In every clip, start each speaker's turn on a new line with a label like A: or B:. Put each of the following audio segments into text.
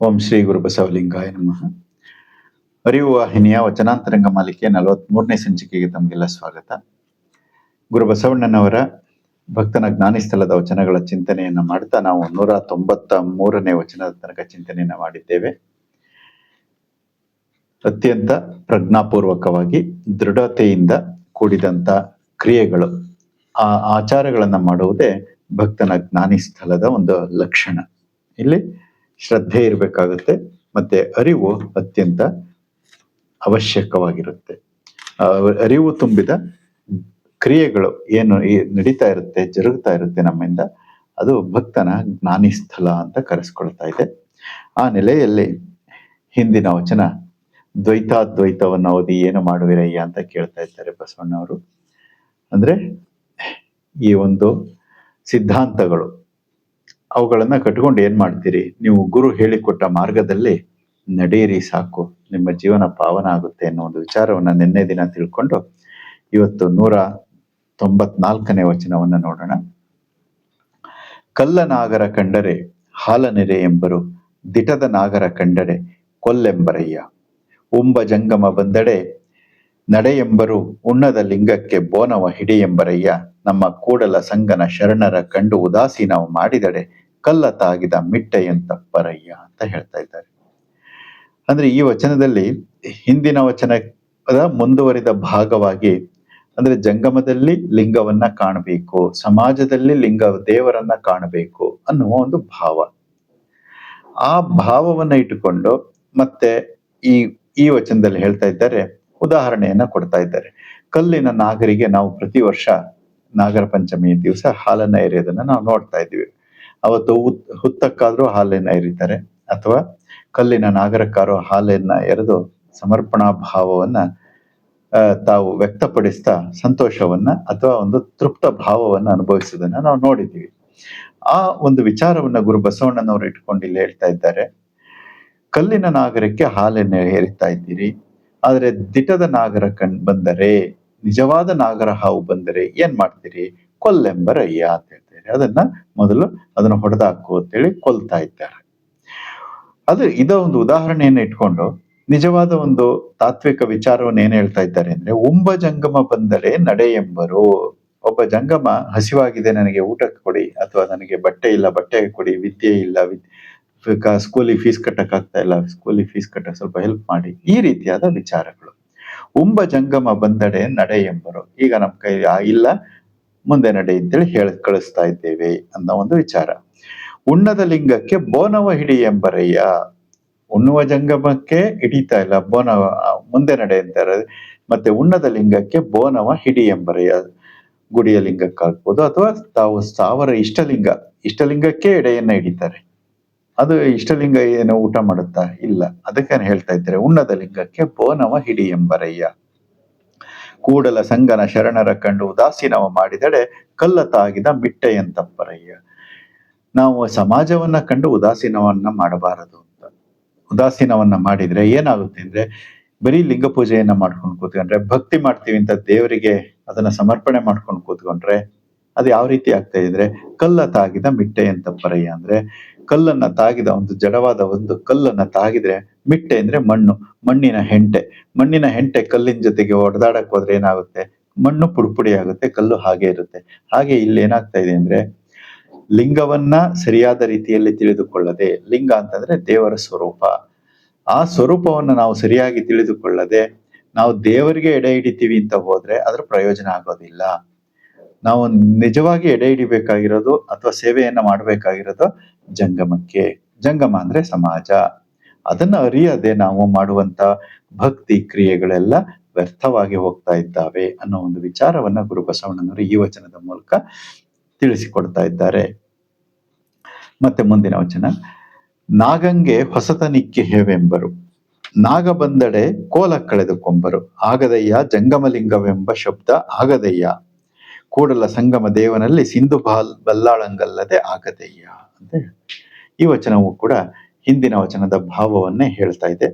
A: ಓಂ ಶ್ರೀ ಗುರು ಬಸವಲಿಂಗಾಯ ನಮಃ. ಅರಿವು ವಾಹಿನಿಯ ವಚನಾಂತರಂಗ ಮಾಲಿಕೆ ನಲವತ್ಮೂರನೇ ಸಂಚಿಕೆಗೆ ತಮಗೆಲ್ಲ ಸ್ವಾಗತ. ಗುರು ಬಸವಣ್ಣನವರ ಭಕ್ತನ ಜ್ಞಾನಿಸ್ಥಳದ ವಚನಗಳ ಚಿಂತನೆಯನ್ನ ಮಾಡ್ತಾ ನಾವು ನೂರ ತೊಂಬತ್ತ ಮೂರನೇ ವಚನದ ತನಕ ಚಿಂತನೆಯನ್ನ ಮಾಡಿದ್ದೇವೆ. ಅತ್ಯಂತ ಪ್ರಜ್ಞಾಪೂರ್ವಕವಾಗಿ, ದೃಢತೆಯಿಂದ ಕೂಡಿದಂತ ಕ್ರಿಯೆಗಳು, ಆ ಆಚಾರಗಳನ್ನ ಮಾಡುವುದೇ ಭಕ್ತನ ಜ್ಞಾನಿ ಸ್ಥಳದ ಒಂದು ಲಕ್ಷಣ. ಇಲ್ಲಿ ಶ್ರದ್ಧೆ ಇರಬೇಕಾಗುತ್ತೆ, ಮತ್ತೆ ಅರಿವು ಅತ್ಯಂತ ಅವಶ್ಯಕವಾಗಿರುತ್ತೆ. ಅರಿವು ತುಂಬಿದ ಕ್ರಿಯೆಗಳು ಏನು ನಡೀತಾ ಇರುತ್ತೆ, ಜರುಗ್ತಾ ಇರುತ್ತೆ ನಮ್ಮಿಂದ, ಅದು ಭಕ್ತನ ಜ್ಞಾನಿ ಸ್ಥಳ ಅಂತ ಕರೆಸ್ಕೊಳ್ತಾ ಇದೆ. ಆ ನೆಲೆಯಲ್ಲಿ ಹಿಂದಿನ ವಚನ, ದ್ವೈತಾದ್ವೈತವನ್ನು ಓದಿ ಏನು ಮಾಡುವಿರಯ್ಯ ಅಂತ ಕೇಳ್ತಾ ಇದ್ದಾರೆ ಬಸವಣ್ಣವರು. ಅಂದ್ರೆ ಈ ಒಂದು ಸಿದ್ಧಾಂತಗಳು ಅವುಗಳನ್ನ ಕಟ್ಕೊಂಡು ಏನ್ ಮಾಡ್ತೀರಿ? ನೀವು ಗುರು ಹೇಳಿಕೊಟ್ಟ ಮಾರ್ಗದಲ್ಲಿ ನಡೆಯಿರಿ ಸಾಕು. ನಿಮ್ಮ ಜೀವನ ಪಾವನ ಆಗುತ್ತೆ ಅನ್ನೋ ಒಂದು ವಿಚಾರವನ್ನ ನಿನ್ನೆ ದಿನ ತಿಳ್ಕೊಂಡು ಇವತ್ತು ನೂರ ತೊಂಬತ್ನಾಲ್ಕನೇ ವಚನವನ್ನ ನೋಡೋಣ. ಕಲ್ಲ ನಾಗರ ಕಂಡರೆ ಹಾಲನೆರೆ ಎಂಬರು, ದಿಟದ ನಾಗರ ಕಂಡರೆ ಕೊಲ್ಲೆಂಬರಯ್ಯ. ಉಂಬ ಜಂಗಮ ಬಂದಡೆ ನಡೆಯೆಂಬರು ಉಣ್ಣದ ಲಿಂಗಕ್ಕೆ ಬೋನವ ಹಿಡಿಯೆಂಬರಯ್ಯ ನಮ್ಮ ಕೂಡಲ ಸಂಗನ ಶರಣರ ಕಂಡು ಉದಾಸೀನವ ಮಾಡಿದಡೆ ಕಲ್ಲ ತಾಗಿದ ಮಿಟ್ಟೆಯಂತಪ್ಪರಯ್ಯ ಅಂತ ಹೇಳ್ತಾ ಇದ್ದಾರೆ. ಅಂದ್ರೆ ಈ ವಚನದಲ್ಲಿ ಹಿಂದಿನ ವಚನದ ಮುಂದುವರಿದ ಭಾಗವಾಗಿ ಅಂದ್ರೆ ಜಂಗಮದಲ್ಲಿ ಲಿಂಗವನ್ನ ಕಾಣಬೇಕು, ಸಮಾಜದಲ್ಲಿ ಲಿಂಗ ದೇವರನ್ನ ಕಾಣಬೇಕು ಅನ್ನುವ ಒಂದು ಭಾವ. ಆ ಭಾವವನ್ನ ಇಟ್ಟುಕೊಂಡು ಮತ್ತೆ ಈ ಈ ವಚನದಲ್ಲಿ ಹೇಳ್ತಾ ಇದ್ದಾರೆ, ಉದಾಹರಣೆಯನ್ನ ಕೊಡ್ತಾ ಇದ್ದಾರೆ. ಕಲ್ಲಿನ ನಾಗರಿಗೆ ನಾವು ಪ್ರತಿ ವರ್ಷ ನಾಗರ ಪಂಚಮಿ ದಿವಸ ಹಾಲನ್ನ ಎರೆಯೋದನ್ನ ನಾವು ನೋಡ್ತಾ ಇದ್ದೀವಿ. ಅವತ್ತು ಹುತ್ತಕ್ಕಾದ್ರೂ ಹಾಲನ್ನ ಎರಿತಾರೆ ಅಥವಾ ಕಲ್ಲಿನ ನಾಗರಕ್ಕಾರು ಹಾಲನ್ನ ಎರೆದು ಸಮರ್ಪಣಾ ಭಾವವನ್ನ ತಾವು ವ್ಯಕ್ತಪಡಿಸ್ತಾ ಸಂತೋಷವನ್ನ ಅಥವಾ ಒಂದು ತೃಪ್ತ ಭಾವವನ್ನ ಅನುಭವಿಸೋದನ್ನ ನಾವು ನೋಡಿದ್ದೀವಿ. ಆ ಒಂದು ವಿಚಾರವನ್ನ ಗುರು ಬಸವಣ್ಣನವರು ಇಟ್ಕೊಂಡು ಇಲ್ಲಿ ಹೇಳ್ತಾ ಇದ್ದಾರೆ. ಕಲ್ಲಿನ ನಾಗರಕ್ಕೆ ಹಾಲೆನ್ನ ಹೇರಿತಾ ಇದ್ದೀರಿ, ಆದರೆ ದಿಟದ ನಾಗರ ಕಣ್ ಬಂದರೆ, ನಿಜವಾದ ನಾಗರ ಹಾವು ಬಂದರೆ ಏನ್ ಮಾಡ್ತೀರಿ? ಕೊಲ್ಲೆಂಬರಯ್ಯ ಅಂತ ಹೇಳ್ತಾರೆ. ಅದನ್ನ ಮೊದಲು ಅದನ್ನ ಹೊಡೆದಾಕು ಅಂತೇಳಿ ಕೊಲ್ತಾ ಇದ್ದಾರೆ. ಅದು ಇದ ಒಂದು ಉದಾಹರಣೆಯನ್ನು ಇಟ್ಕೊಂಡು ನಿಜವಾದ ಒಂದು ತಾತ್ವಿಕ ವಿಚಾರವನ್ನು ಏನ್ ಹೇಳ್ತಾ ಇದ್ದಾರೆ ಅಂದ್ರೆ, ಉಂಬ ಜಂಗಮ ಬಂದರೆ ನಡೆ ಎಂಬರು. ಒಬ್ಬ ಜಂಗಮ ಹಸಿವಾಗಿದೆ, ನನಗೆ ಊಟಕ್ಕೆ ಕೊಡಿ ಅಥವಾ ನನಗೆ ಬಟ್ಟೆ ಇಲ್ಲ ಬಟ್ಟೆ ಕೊಡಿ, ವಿದ್ಯೆ ಇಲ್ಲ, ವಿದ್ ಸ್ಕೂಲಿಗೆ ಫೀಸ್ ಕಟ್ಟಕ್ ಆಗ್ತಾ ಇಲ್ಲ, ಸ್ಕೂಲಿಗೆ ಫೀಸ್ ಕಟ್ಟ ಸ್ವಲ್ಪ ಹೆಲ್ಪ್ ಮಾಡಿ. ಈ ರೀತಿಯಾದ ವಿಚಾರಗಳು. ಉಂಬ ಜಂಗಮ ಬಂದಡೆ ನಡೆ ಎಂಬರು. ಈಗ ನಮ್ ಕೈ ಇಲ್ಲ ಮುಂದೆ ನಡೆ ಅಂತೇಳಿ ಹೇಳ ಕಳಿಸ್ತಾ ಇದ್ದೇವೆ ಅನ್ನೋ ಒಂದು ವಿಚಾರ. ಉಣ್ಣದ ಲಿಂಗಕ್ಕೆ ಬೋನವ ಹಿಡಿ ಎಂಬರಯ್ಯ. ಉಣ್ಣುವ ಜಂಗಮಕ್ಕೆ ಹಿಡಿತಾ ಇಲ್ಲ, ಬೋನವ, ಮುಂದೆ ನಡೆ ಅಂತಾರೆ ಮತ್ತೆ ಉಣ್ಣದ ಲಿಂಗಕ್ಕೆ ಬೋನವ ಹಿಡಿ ಎಂಬರಯ್ಯ. ಗುಡಿಯ ಲಿಂಗಕ್ಕಾಗ್ಬೋದು ಅಥವಾ ತಾವು ಸಾವಿರ ಇಷ್ಟಲಿಂಗ, ಇಷ್ಟಲಿಂಗಕ್ಕೆ ಎಡೆಯನ್ನ ಹಿಡಿತಾರೆ. ಅದು ಇಷ್ಟಲಿಂಗ ಏನು ಊಟ ಮಾಡುತ್ತಾ ಇಲ್ಲ. ಅದಕ್ಕೆ ಹೇಳ್ತಾ ಇದ್ದಾರೆ, ಉಣ್ಣದ ಲಿಂಗಕ್ಕೆ ಬೋನವ ಹಿಡಿ ಎಂಬರಯ್ಯ. ಕೂಡಲ ಸಂಗನ ಶರಣರ ಕಂಡು ಉದಾಸೀನವ ಮಾಡಿದಡೆ ಕಲ್ಲ ತಾಗಿದ ಮಿಟ್ಟೆಯಂತಪ್ಪರಯ್ಯ. ನಾವು ಸಮಾಜವನ್ನ ಕಂಡು ಉದಾಸೀನವನ್ನ ಮಾಡಬಾರದು ಅಂತ. ಉದಾಸೀನವನ್ನ ಮಾಡಿದ್ರೆ ಏನಾಗುತ್ತೆ ಅಂದ್ರೆ ಬರೀ ಲಿಂಗ ಪೂಜೆಯನ್ನ ಮಾಡ್ಕೊಂಡು ಕೂತ್ಕೊಂಡ್ರೆ, ಭಕ್ತಿ ಮಾಡ್ತೀವಿ ಅಂತ ದೇವರಿಗೆ ಅದನ್ನ ಸಮರ್ಪಣೆ ಮಾಡ್ಕೊಂಡು ಕೂತ್ಕೊಂಡ್ರೆ ಅದು ಯಾವ ರೀತಿ ಆಗ್ತಾ ಇದ್ರೆ ಕಲ್ಲ ತಾಗಿದ ಪರಯ್ಯ ಅಂದ್ರೆ ಕಲ್ಲನ್ನ ತಾಗಿದ ಒಂದು ಜಡವಾದ ಒಂದು ಕಲ್ಲನ್ನ ತಾಗಿದ್ರೆ ಮಿಟ್ಟೆ ಅಂದ್ರೆ ಮಣ್ಣು, ಮಣ್ಣಿನ ಹೆಂಟೆ. ಮಣ್ಣಿನ ಹೆಂಟೆ ಕಲ್ಲಿನ ಜೊತೆಗೆ ಹೊಡೆದಾಡಕ್ ಹೋದ್ರೆ ಏನಾಗುತ್ತೆ? ಮಣ್ಣು ಪುಡಿಪುಡಿ ಆಗುತ್ತೆ, ಕಲ್ಲು ಹಾಗೆ ಇರುತ್ತೆ. ಹಾಗೆ ಇಲ್ಲಿ ಏನಾಗ್ತಾ ಇದೆ ಅಂದ್ರೆ, ಲಿಂಗವನ್ನ ಸರಿಯಾದ ರೀತಿಯಲ್ಲಿ ತಿಳಿದುಕೊಳ್ಳದೆ, ಲಿಂಗ ಅಂತಂದ್ರೆ ದೇವರ ಸ್ವರೂಪ. ಆ ಸ್ವರೂಪವನ್ನು ನಾವು ಸರಿಯಾಗಿ ತಿಳಿದುಕೊಳ್ಳದೆ, ನಾವು ದೇವರಿಗೆ ಎಡೆ ಹಿಡಿತೀವಿ ಅಂತ ಹೋದ್ರೆ ಅದ್ರ ಪ್ರಯೋಜನ ಆಗೋದಿಲ್ಲ. ನಾವು ನಿಜವಾಗಿ ಎಡೆ ಹಿಡಿಬೇಕಾಗಿರೋದು ಅಥವಾ ಸೇವೆಯನ್ನ ಮಾಡಬೇಕಾಗಿರೋದು ಜಂಗಮಕ್ಕೆ. ಜಂಗಮ ಅಂದ್ರೆ ಸಮಾಜ. ಅದನ್ನ ಅರಿಯದೆ ನಾವು ಮಾಡುವಂತ ಭಕ್ತಿ ಕ್ರಿಯೆಗಳೆಲ್ಲ ವ್ಯರ್ಥವಾಗಿ ಹೋಗ್ತಾ ಇದ್ದಾವೆ ಅನ್ನೋ ಒಂದು ವಿಚಾರವನ್ನ ಗುರು ಬಸವಣ್ಣನವರು ಈ ವಚನದ ಮೂಲಕ ತಿಳಿಸಿಕೊಡ್ತಾ ಇದ್ದಾರೆ. ಮತ್ತೆ ಮುಂದಿನ ವಚನ. ನಾಗಂಗೆ ಹೊಸತನಿಕ್ಕೆ ಹೇವೆಂಬರು. ನಾಗ ಬಂದಡೆ ಕೋಲ ಕಳೆದುಕೊಂಬರು. ಆಗದಯ್ಯ ಜಂಗಮಲಿಂಗವೆಂಬ ಶಬ್ದ ಆಗದಯ್ಯ. ಕೂಡಲ ಸಂಗಮ ದೇವನಲ್ಲಿ ಸಿಂಧು ಬಾಲ್ ಬಲ್ಲಾಳಂಗಲ್ಲದೆ ಆಗದಯ್ಯ ಅಂತ. ಈ ವಚನವು ಕೂಡ ಹಿಂದಿನ ವಚನದ ಭಾವವನ್ನೇ ಹೇಳ್ತಾ ಇದೆ.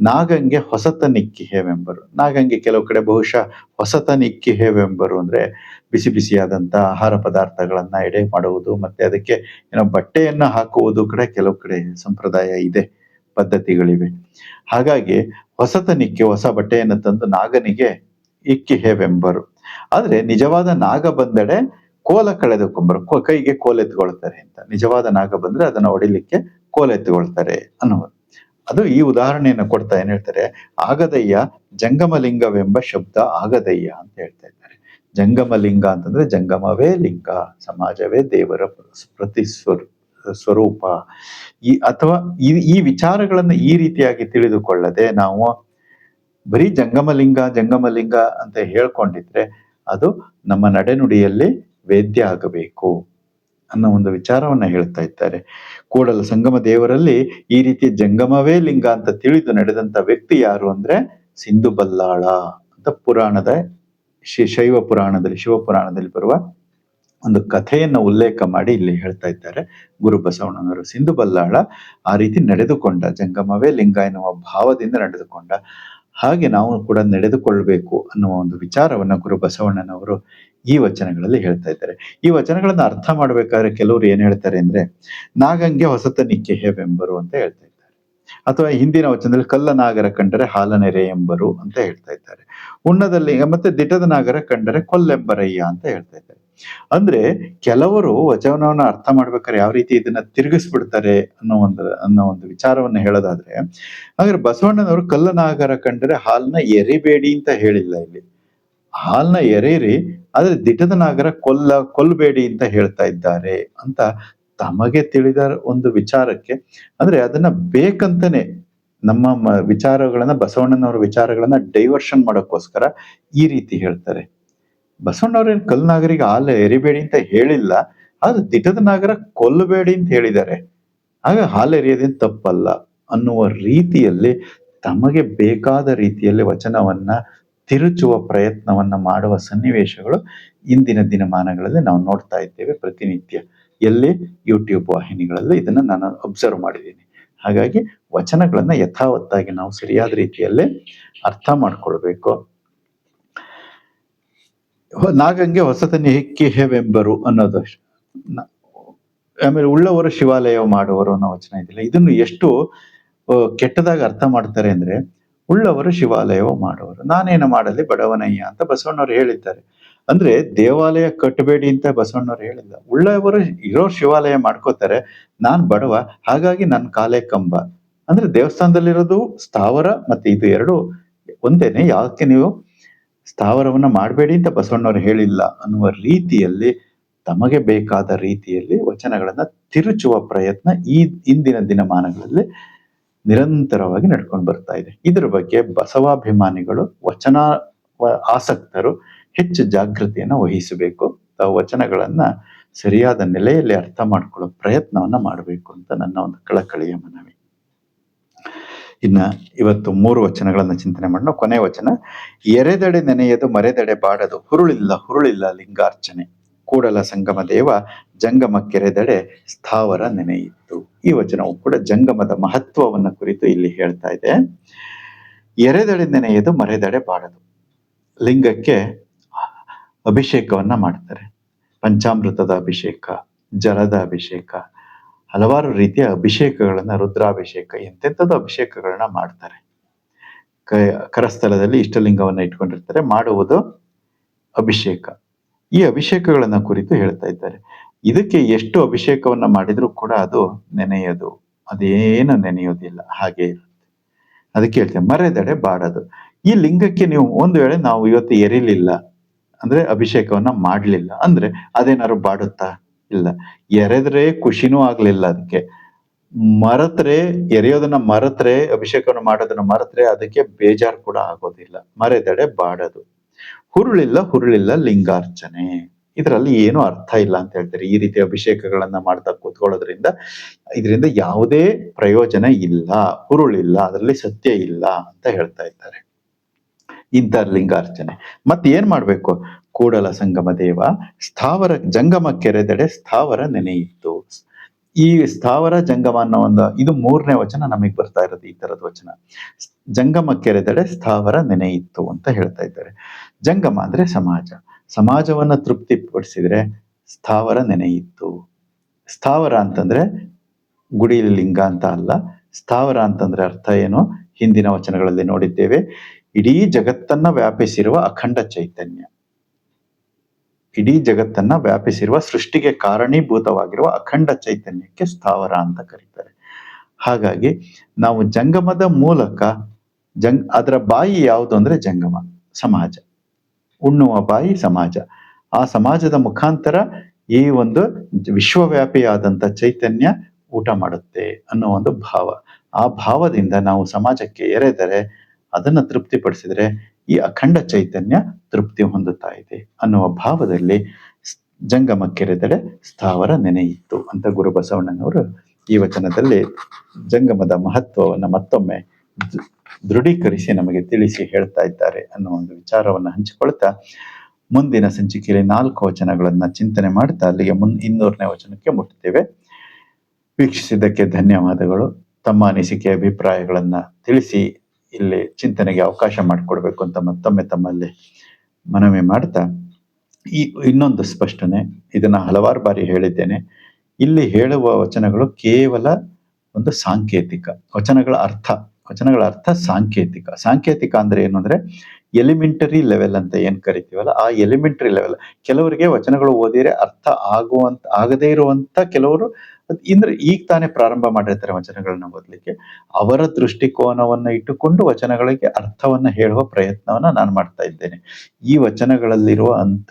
A: ನಾಗಂಗೆ ಹೊಸತ ನಿಕ್ಕಿ ಹೇವೆಂಬರು. ನಾಗಂಗೆ ಕೆಲವು ಕಡೆ ಬಹುಶಃ ಹೊಸತ ನಿಕ್ಕಿ ಹೇವೆಂಬರು ಅಂದ್ರೆ ಬಿಸಿ ಬಿಸಿಯಾದಂತ ಆಹಾರ ಪದಾರ್ಥಗಳನ್ನ ಎಡೆ ಮಾಡುವುದು, ಮತ್ತೆ ಅದಕ್ಕೆ ಏನೋ ಬಟ್ಟೆಯನ್ನ ಹಾಕುವುದು ಕಡೆ ಕೆಲವು ಕಡೆ ಸಂಪ್ರದಾಯ ಇದೆ, ಪದ್ಧತಿಗಳಿವೆ. ಹಾಗಾಗಿ ಹೊಸತನಿಕ್ಕಿ ಹೊಸ ಬಟ್ಟೆಯನ್ನು ತಂದು ನಾಗನಿಗೆ ಇಕ್ಕಿ ಹೇವೆಂಬರು. ಆದ್ರೆ ನಿಜವಾದ ನಾಗ ಬಂದಡೆ ಕೋಲ ಕಳೆದುಕೊಂಬರು. ಕೈಗೆ ಕೋಲೆತ್ಕೊಳ್ತಾರೆ ಅಂತ. ನಿಜವಾದ ನಾಗ ಬಂದ್ರೆ ಅದನ್ನ ಹೊಡಿಲಿಕ್ಕೆ ಕೋಲೆತ್ತುಕೊಳ್ತಾರೆ ಅನ್ನುವ ಅದು ಈ ಉದಾಹರಣೆಯನ್ನು ಕೊಡ್ತಾ ಏನ್ ಹೇಳ್ತಾರೆ? ಆಗದಯ್ಯ ಜಂಗಮಲಿಂಗವೆಂಬ ಶಬ್ದ ಆಗದಯ್ಯ ಅಂತ ಹೇಳ್ತಾ ಇದ್ದಾರೆ. ಜಂಗಮಲಿಂಗ ಅಂತಂದ್ರೆ ಜಂಗಮವೇ ಲಿಂಗ, ಸಮಾಜವೇ ದೇವರ ಪ್ರತಿ ಸ್ವರೂ- ಸ್ವರೂಪ. ಈ ಅಥವಾ ಈ ಈ ವಿಚಾರಗಳನ್ನ ಈ ರೀತಿಯಾಗಿ ತಿಳಿದುಕೊಳ್ಳದೆ ನಾವು ಬರೀ ಜಂಗಮಲಿಂಗ ಜಂಗಮಲಿಂಗ ಅಂತ ಹೇಳ್ಕೊಂಡಿದ್ರೆ ಅದು ನಮ್ಮ ನಡೆನುಡಿಯಲ್ಲಿ ವೇದ್ಯ ಆಗಬೇಕು. ಅನ್ನೋ ಒಂದು ವಿಚಾರವನ್ನ ಹೇಳ್ತಾ ಇದ್ದಾರೆ. ಕೂಡಲ ಸಂಗಮ ದೇವರಲ್ಲಿ ಈ ರೀತಿ ಜಂಗಮವೇ ಲಿಂಗ ಅಂತ ತಿಳಿದು ನಡೆದಂತ ವ್ಯಕ್ತಿ ಯಾರು ಅಂದ್ರೆ ಸಿಂಧು ಬಲ್ಲಾಳ ಅಂತ ಪುರಾಣದ ಶಿ- ಶೈವ ಪುರಾಣದಲ್ಲಿ, ಶಿವ ಪುರಾಣದಲ್ಲಿ ಬರುವ ಒಂದು ಕಥೆಯನ್ನು ಉಲ್ಲೇಖ ಮಾಡಿ ಇಲ್ಲಿ ಹೇಳ್ತಾ ಇದ್ದಾರೆ. ಗುರು ಬಸವಣ್ಣನವರು ಸಿಂಧು ಬಲ್ಲಾಳ ಆ ರೀತಿ ನಡೆದುಕೊಂಡ, ಜಂಗಮವೇ ಲಿಂಗ ಎನ್ನುವ ಭಾವದಿಂದ ನಡೆದುಕೊಂಡ ಹಾಗೆ ನಾವು ಕೂಡ ನಡೆದುಕೊಳ್ಬೇಕು ಅನ್ನುವ ಒಂದು ವಿಚಾರವನ್ನ ಗುರು ಬಸವಣ್ಣನವರು ಈ ವಚನಗಳಲ್ಲಿ ಹೇಳ್ತಾ ಇದ್ದಾರೆ. ಈ ವಚನಗಳನ್ನ ಅರ್ಥ ಮಾಡ್ಬೇಕಾದ್ರೆ ಕೆಲವರು ಏನ್ ಹೇಳ್ತಾರೆ ಅಂದ್ರೆ, ನಾಗಂಗೆ ಹೊಸತನಿಕ್ಕೆ ಹೇವೆಂಬರು ಅಂತ ಹೇಳ್ತಾ ಇದ್ದಾರೆ. ಅಥವಾ ಹಿಂದಿನ ವಚನದಲ್ಲಿ ಕಲ್ಲ ನಾಗರ ಕಂಡರೆ ಹಾಲನೆರೆ ಎಂಬರು ಅಂತ ಹೇಳ್ತಾ ಇದ್ದಾರೆ. ಉಣ್ಣದಲ್ಲಿ ಮತ್ತೆ ದಿಟದ ನಾಗರ ಕಂಡರೆ ಕೊಲ್ಲೆಂಬರಯ್ಯ ಅಂತ ಹೇಳ್ತಾ ಇದ್ದಾರೆ. ಅಂದ್ರೆ ಕೆಲವರು ವಚನವನ್ನ ಅರ್ಥ ಮಾಡ್ಬೇಕಾದ್ರೆ ಯಾವ ರೀತಿ ಇದನ್ನ ತಿರುಗಿಸ್ಬಿಡ್ತಾರೆ ಅನ್ನೋ ಒಂದು ಅನ್ನೋ ಒಂದು ವಿಚಾರವನ್ನ ಹೇಳೋದಾದ್ರೆ, ಹಾಗಾದ್ರೆ ಬಸವಣ್ಣನವರು ಕಲ್ಲನಾಗರ ಕಂಡರೆ ಹಾಲನ್ನ ಎರಿಬೇಡಿ ಅಂತ ಹೇಳಿಲ್ಲ ಇಲ್ಲಿ. ಹಾಲ್ನ ಎರೆಯಿರಿ, ಆದ್ರೆ ದಿಟದ ನಾಗರ ಕೊಲ್ಲ ಕೊಲ್ಲಬೇಡಿ ಅಂತ ಹೇಳ್ತಾ ಇದ್ದಾರೆ ಅಂತ ತಮಗೆ ತಿಳಿದ ಒಂದು ವಿಚಾರಕ್ಕೆ. ಅಂದ್ರೆ ಅದನ್ನ ಬೇಕಂತಾನೆ ನಮ್ಮ ಮ- ವಿಚಾರಗಳನ್ನ, ಬಸವಣ್ಣನವರ ವಿಚಾರಗಳನ್ನ ಡೈವರ್ಷನ್ ಮಾಡೋಕ್ಕೋಸ್ಕರ ಈ ರೀತಿ ಹೇಳ್ತಾರೆ. ಬಸವಣ್ಣವ್ರೇನ್ ಕಲ್ನಾಗರಿಗೆ ಹಾಲು ಎರಿಬೇಡಿ ಅಂತ ಹೇಳಿಲ್ಲ, ಆದ್ರೆ ದಿಟದ ನಾಗರ ಕೊಲ್ಲಬೇಡಿ ಅಂತ ಹೇಳಿದ್ದಾರೆ. ಆಗ ಹಾಲು ಎರೆಯೋದೇನು ತಪ್ಪಲ್ಲ ಅನ್ನುವ ರೀತಿಯಲ್ಲಿ ತಮಗೆ ಬೇಕಾದ ರೀತಿಯಲ್ಲಿ ವಚನವನ್ನ ತಿರುಚುವ ಪ್ರಯತ್ನವನ್ನ ಮಾಡುವ ಸನ್ನಿವೇಶಗಳು ಇಂದಿನ ದಿನಮಾನಗಳಲ್ಲಿ ನಾವು ನೋಡ್ತಾ ಇದ್ದೇವೆ ಪ್ರತಿನಿತ್ಯ. ಎಲ್ಲಿ? ಯೂಟ್ಯೂಬ್ ವಾಹಿನಿಗಳಲ್ಲಿ ಇದನ್ನ ನಾನು ಅಬ್ಸರ್ವ್ ಮಾಡಿದ್ದೀನಿ. ಹಾಗಾಗಿ ವಚನಗಳನ್ನ ಯಥಾವತ್ತಾಗಿ ನಾವು ಸರಿಯಾದ ರೀತಿಯಲ್ಲಿ ಅರ್ಥ ಮಾಡ್ಕೊಳ್ಬೇಕು. ನಾಗಂಗೆ ಹೊಸತನ್ನೇ ಹಿಕ್ಕಿ ಹೇವೆಂಬರು ಅನ್ನೋದು. ಆಮೇಲೆ ಉಳ್ಳವರು ಶಿವಾಲಯ ಮಾಡುವರು ಅನ್ನೋ ವಚನ ಇದೆಯಲ್ಲ, ಇದನ್ನು ಎಷ್ಟು ಕೆಟ್ಟದಾಗಿ ಅರ್ಥ ಮಾಡ್ತಾರೆ ಅಂದ್ರೆ ಉಳ್ಳವರು ಶಿವಾಲಯವ ಮಾಡುವರು. ನಾನೇನು ಮಾಡಲಿ ಬಡವನಯ್ಯ ಅಂತ ಬಸವಣ್ಣವ್ರು ಹೇಳಿದ್ದಾರೆ. ಅಂದ್ರೆ ದೇವಾಲಯ ಕಟ್ಟಬೇಡಿ ಅಂತ ಬಸವಣ್ಣವ್ರು ಹೇಳಿಲ್ಲ ಉಳ್ಳವರು ಇರೋ ಶಿವಾಲಯ ಮಾಡ್ಕೋತಾರೆ. ನಾನ್ ಬಡವ, ಹಾಗಾಗಿ ನನ್ನ ಕಾಲೇ ಕಂಬ. ಅಂದ್ರೆ ದೇವಸ್ಥಾನದಲ್ಲಿರೋದು ಸ್ಥಾವರ ಮತ್ತೆ ಇದು ಎರಡು ಒಂದೇನೆ. ಯಾಕೆ ನೀವು ಸ್ಥಾವರವನ್ನ ಮಾಡಬೇಡಿ ಅಂತ ಬಸವಣ್ಣವ್ರು ಹೇಳಿಲ್ಲ ಅನ್ನುವ ರೀತಿಯಲ್ಲಿ, ತಮಗೆ ಬೇಕಾದ ರೀತಿಯಲ್ಲಿ ವಚನಗಳನ್ನ ತಿರುಚುವ ಪ್ರಯತ್ನ ಈ ಇಂದಿನ ದಿನಮಾನಗಳಲ್ಲಿ ನಿರಂತರವಾಗಿ ನಡ್ಕೊಂಡು ಬರ್ತಾ ಇದೆ. ಇದರ ಬಗ್ಗೆ ಬಸವಾಭಿಮಾನಿಗಳು, ವಚನ ಆಸಕ್ತರು ಹೆಚ್ಚು ಜಾಗೃತಿಯನ್ನು ವಹಿಸಬೇಕು. ತಾವು ವಚನಗಳನ್ನ ಸರಿಯಾದ ನೆಲೆಯಲ್ಲಿ ಅರ್ಥ ಮಾಡ್ಕೊಳ್ಳೋ ಪ್ರಯತ್ನವನ್ನ ಮಾಡಬೇಕು ಅಂತ ನನ್ನ ಒಂದು ಕಳಕಳಿಯ ಮನವಿ. ಇನ್ನ ಇವತ್ತು ಮೂರು ವಚನಗಳನ್ನ ಚಿಂತನೆ ಮಾಡೋಣ. ಕೊನೆ ವಚನ, ಎರೆದಡೆ ನೆನೆಯದು, ಮರೆದಡೆ ಬಾಡದು, ಹುರುಳಿಲ್ಲ ಹುರುಳಿಲ್ಲ ಲಿಂಗಾರ್ಚನೆ. ಕೂಡಲ ಸಂಗಮ ದೇವ ಜಂಗಮ ಕೆರೆದಡೆ ಸ್ಥಾವರ ನೆನೆಯಿತ್ತು. ಈ ವಚನವು ಕೂಡ ಜಂಗಮದ ಮಹತ್ವವನ್ನ ಕುರಿತು ಇಲ್ಲಿ ಹೇಳ್ತಾ ಇದೆ. ಎರೆದಡೆ ನೆನೆಯದು, ಮರೆದಡೆ ಬಾಡದು ಲಿಂಗಕ್ಕೆ ಅಭಿಷೇಕವನ್ನ ಮಾಡ್ತಾರೆ. ಪಂಚಾಮೃತದ ಅಭಿಷೇಕ, ಜಲದ ಅಭಿಷೇಕ, ಹಲವಾರು ರೀತಿಯ ಅಭಿಷೇಕಗಳನ್ನ, ರುದ್ರಾಭಿಷೇಕ, ಎಂತೆಂಥದ್ದು ಅಭಿಷೇಕಗಳನ್ನ ಮಾಡ್ತಾರೆ. ಕರಸ್ಥಳದಲ್ಲಿ ಇಷ್ಟಲಿಂಗವನ್ನ ಇಟ್ಕೊಂಡಿರ್ತಾರೆ. ಮಾಡುವುದು ಅಭಿಷೇಕ. ಈ ಅಭಿಷೇಕಗಳನ್ನ ಕುರಿತು ಹೇಳ್ತಾ ಇದ್ದಾರೆ. ಇದಕ್ಕೆ ಎಷ್ಟು ಅಭಿಷೇಕವನ್ನ ಮಾಡಿದ್ರು ಕೂಡ ಅದು ನೆನೆಯದು, ಅದೇನು ನೆನೆಯೋದಿಲ್ಲ, ಹಾಗೆ ಇರುತ್ತೆ. ಅದಕ್ಕೆ ಹೇಳ್ತೇವೆ ಮರೆದಡೆ ಬಾಡದು ಈ ಲಿಂಗಕ್ಕೆ ನೀವು ಒಂದು ವೇಳೆ ನಾವು ಇವತ್ತು ಎರಿಲಿಲ್ಲ, ಅಂದ್ರೆ ಅಭಿಷೇಕವನ್ನ ಮಾಡ್ಲಿಲ್ಲ, ಅಂದ್ರೆ ಅದೇನಾದ್ರು ಬಾಡುತ್ತಾ? ಇಲ್ಲ. ಎರೆದ್ರೆ ಖುಷಿನೂ ಆಗ್ಲಿಲ್ಲ ಅದಕ್ಕೆ. ಮರತ್ರೆ, ಎರೆಯೋದನ್ನ ಮರತ್ರೆ, ಅಭಿಷೇಕವನ್ನು ಮಾಡೋದನ್ನ ಮರತ್ರೆ, ಅದಕ್ಕೆ ಬೇಜಾರು ಕೂಡ ಆಗೋದಿಲ್ಲ. ಮರೆದಡೆ ಬಾಡದು ಹುರುಳಿಲ್ಲ ಹುರುಳಿಲ್ಲ ಲಿಂಗಾರ್ಚನೆ. ಇದರಲ್ಲಿ ಏನು ಅರ್ಥ ಇಲ್ಲ ಅಂತ ಹೇಳ್ತಾರೆ. ಈ ರೀತಿ ಅಭಿಷೇಕಗಳನ್ನ ಮಾಡ್ತಾ ಕೂತ್ಕೊಳ್ಳೋದ್ರಿಂದ ಇದರಿಂದ ಯಾವುದೇ ಪ್ರಯೋಜನ ಇಲ್ಲ, ಹುರುಳಿಲ್ಲ, ಅದರಲ್ಲಿ ಸತ್ಯ ಇಲ್ಲ ಅಂತ ಹೇಳ್ತಾ ಇದ್ದಾರೆ. ಇಂಥ ಲಿಂಗಾರ್ಚನೆ. ಮತ್ತೆ ಏನ್ ಮಾಡ್ಬೇಕು? ಕೂಡಲ ಸಂಗಮ ದೇವ, ಸ್ಥಾವರ ಜಂಗಮ ಕೆರೆದೆಡೆ ಸ್ಥಾವರ ನೆನೆಯಿತ್ತು. ಈ ಸ್ಥಾವರ ಜಂಗಮ ಅನ್ನೋ ಒಂದು, ಇದು ಮೂರನೇ ವಚನ ನಮಗೆ ಬರ್ತಾ ಇರೋದು ಈ ತರದ ವಚನ. ಜಂಗಮ ಕೆರೆದೆಡೆ ಸ್ಥಾವರ ನೆನೆಯಿತ್ತು ಅಂತ ಹೇಳ್ತಾ ಇದ್ದಾರೆ. ಜಂಗಮ ಅಂದ್ರೆ ಸಮಾಜ. ಸಮಾಜವನ್ನ ತೃಪ್ತಿಪಡಿಸಿದ್ರೆ ಸ್ಥಾವರ ನೆನೆಯಿತ್ತು. ಸ್ಥಾವರ ಅಂತಂದ್ರೆ ಗುಡಿ ಲಿಂಗ ಅಂತ ಅಲ್ಲ. ಸ್ಥಾವರ ಅಂತಂದ್ರೆ ಅರ್ಥ ಏನು? ಹಿಂದಿನ ವಚನಗಳಲ್ಲಿ ನೋಡಿದ್ದೇವೆ. ಇಡೀ ಜಗತ್ತನ್ನ ವ್ಯಾಪಿಸಿರುವ ಅಖಂಡ ಚೈತನ್ಯ. ಇಡೀ ಜಗತ್ತನ್ನ ವ್ಯಾಪಿಸಿರುವ ಸೃಷ್ಟಿಗೆ ಕಾರಣೀಭೂತವಾಗಿರುವ ಅಖಂಡ ಚೈತನ್ಯಕ್ಕೆ ಸ್ಥಾವರ ಅಂತ ಕರೀತಾರೆ. ಹಾಗಾಗಿ ನಾವು ಜಂಗಮದ ಮೂಲಕ ಜಂಗ್, ಅದರ ಬಾಯಿ ಯಾವುದು ಅಂದ್ರೆ ಜಂಗಮ, ಸಮಾಜ. ಉಣ್ಣುವ ಬಾಯಿ ಸಮಾಜ. ಆ ಸಮಾಜದ ಮುಖಾಂತರ ಈ ಒಂದು ವಿಶ್ವವ್ಯಾಪಿಯಾದಂಥ ಚೈತನ್ಯ ಊಟ ಮಾಡುತ್ತೆ ಅನ್ನೋ ಒಂದು ಭಾವ. ಆ ಭಾವದಿಂದ ನಾವು ಸಮಾಜಕ್ಕೆ ಎರೆದರೆ ಅದನ್ನು ತೃಪ್ತಿಪಡಿಸಿದರೆ ಈ ಅಖಂಡ ಚೈತನ್ಯ ತೃಪ್ತಿ ಹೊಂದುತ್ತಾ ಇದೆ ಅನ್ನುವ ಭಾವದಲ್ಲಿ ಸ್- ಜಂಗಮಕ್ಕೆರೆದಡೆ ಸ್ಥಾವರ ನೆನೆಯಿತು ಅಂತ ಗುರು ಬಸವಣ್ಣನವರು ಈ ವಚನದಲ್ಲಿ ಜಂಗಮದ ಮಹತ್ವವನ್ನು ಮತ್ತೊಮ್ಮೆ ದೃಢೀಕರಿಸಿ ನಮಗೆ ತಿಳಿಸಿ ಹೇಳ್ತಾ ಇದ್ದಾರೆ ಅನ್ನೋ ಒಂದು ವಿಚಾರವನ್ನು ಹಂಚಿಕೊಳ್ತಾ ಮುಂದಿನ ಸಂಚಿಕೆಯಲ್ಲಿ ನಾಲ್ಕು ವಚನಗಳನ್ನ ಚಿಂತನೆ ಮಾಡ್ತಾ ಅಲ್ಲಿಗೆ ಮುನ್ ಇನ್ನೂರನೇ ವಚನಕ್ಕೆ ಮುಟ್ತೇವೆ. ವೀಕ್ಷಿಸಿದ್ದಕ್ಕೆ ಧನ್ಯವಾದಗಳು. ತಮ್ಮ ಅನಿಸಿಕೆ, ಅಭಿಪ್ರಾಯಗಳನ್ನ ತಿಳಿಸಿ ಇಲ್ಲಿ ಚಿಂತನೆಗೆ ಅವಕಾಶ ಮಾಡಿಕೊಡ್ಬೇಕು ಅಂತ ಮತ್ತೊಮ್ಮೆ ತಮ್ಮಲ್ಲಿ ಮನವಿ ಮಾಡ್ತಾ ಈ ಇನ್ನೊಂದು ಸ್ಪಷ್ಟನೆ, ಇದನ್ನ ಹಲವಾರು ಬಾರಿ ಹೇಳಿದ್ದೇನೆ. ಇಲ್ಲಿ ಹೇಳುವ ವಚನಗಳು ಕೇವಲ ಒಂದು ಸಾಂಕೇತಿಕ, ವಚನಗಳ ಅರ್ಥ. ವಚನಗಳ ಅರ್ಥ ಸಾಂಕೇತಿಕ. ಸಾಂಕೇತಿಕ ಅಂದ್ರೆ ಏನು ಅಂದ್ರೆ ಎಲಿಮೆಂಟರಿ ಲೆವೆಲ್ ಅಂತ ಏನ್ ಕರಿತೀವಲ್ಲ, ಆ ಎಲಿಮೆಂಟರಿ ಲೆವೆಲ್ ಕೆಲವರಿಗೆ ವಚನಗಳು ಓದಿದ್ರೆ ಅರ್ಥ ಆಗುವಂತ, ಆಗದೇ ಇರುವಂತ ಕೆಲವರು ಇಂದ್ರೆ ಈಗ ತಾನೇ ಪ್ರಾರಂಭ ಮಾಡಿರ್ತಾರೆ ವಚನಗಳನ್ನ ಓದ್ಲಿಕ್ಕೆ. ಅವರ ದೃಷ್ಟಿಕೋನವನ್ನ ಇಟ್ಟುಕೊಂಡು ವಚನಗಳಿಗೆ ಅರ್ಥವನ್ನ ಹೇಳುವ ಪ್ರಯತ್ನವನ್ನ ನಾನು ಮಾಡ್ತಾ ಇದ್ದೇನೆ. ಈ ವಚನಗಳಲ್ಲಿರುವ ಅಂತ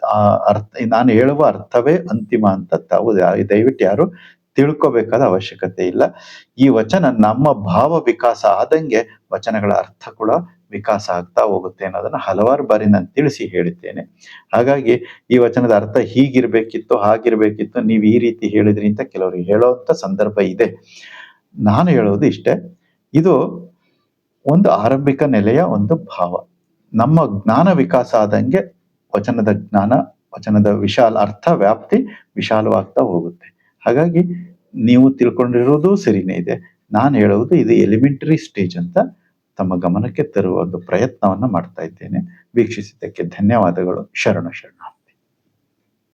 A: ಅರ್ಥ, ನಾನು ಹೇಳುವ ಅರ್ಥವೇ ಅಂತಿಮ ಅಂತ ತಾವು, ದಯವಿಟ್ಟು ಯಾರು ತಿಳ್ಕೊಬೇಕಾದ ಅವಶ್ಯಕತೆ ಇಲ್ಲ. ಈ ವಚನ ನಮ್ಮ ಭಾವ ವಿಕಾಸ ಆದಂಗೆ ವಚನಗಳ ಅರ್ಥ ಕೂಡ ವಿಕಾಸ ಆಗ್ತಾ ಹೋಗುತ್ತೆ ಅನ್ನೋದನ್ನ ಹಲವಾರು ಬಾರಿ ನಾನು ತಿಳಿಸಿ ಹೇಳಿದ್ದೇನೆ. ಹಾಗಾಗಿ ಈ ವಚನದ ಅರ್ಥ ಹೀಗಿರ್ಬೇಕಿತ್ತು, ಹಾಗಿರ್ಬೇಕಿತ್ತು, ನೀವು ಈ ರೀತಿ ಹೇಳಿದ್ರಿ ಅಂತ ಕೆಲವರು ಹೇಳೋಂಥ ಸಂದರ್ಭ ಇದೆ. ನಾನು ಹೇಳೋದು ಇಷ್ಟೇ, ಇದು ಒಂದು ಆರಂಭಿಕ ನೆಲೆಯ ಒಂದು ಭಾವ. ನಮ್ಮ ಜ್ಞಾನ ವಿಕಾಸ ಆದಂಗೆ ವಚನದ ಜ್ಞಾನ, ವಚನದ ವಿಶಾಲ ಅರ್ಥ ವ್ಯಾಪ್ತಿ ವಿಶಾಲವಾಗ್ತಾ ಹೋಗುತ್ತೆ. ಹಾಗಾಗಿ ನೀವು ತಿಳ್ಕೊಂಡಿರೋದು ಸರಿನೇ ಇದೆ. ನಾನು ಹೇಳುವುದು ಇದು ಎಲಿಮೆಂಟರಿ ಸ್ಟೇಜ್ ಅಂತ ತಮ್ಮ ಗಮನಕ್ಕೆ ತರುವ ಒಂದು ಪ್ರಯತ್ನವನ್ನು ಮಾಡ್ತಾ ಇದ್ದೇನೆ. ವೀಕ್ಷಿಸಿದ್ದಕ್ಕೆ ಧನ್ಯವಾದಗಳು. ಶರಣ ಶರಣ.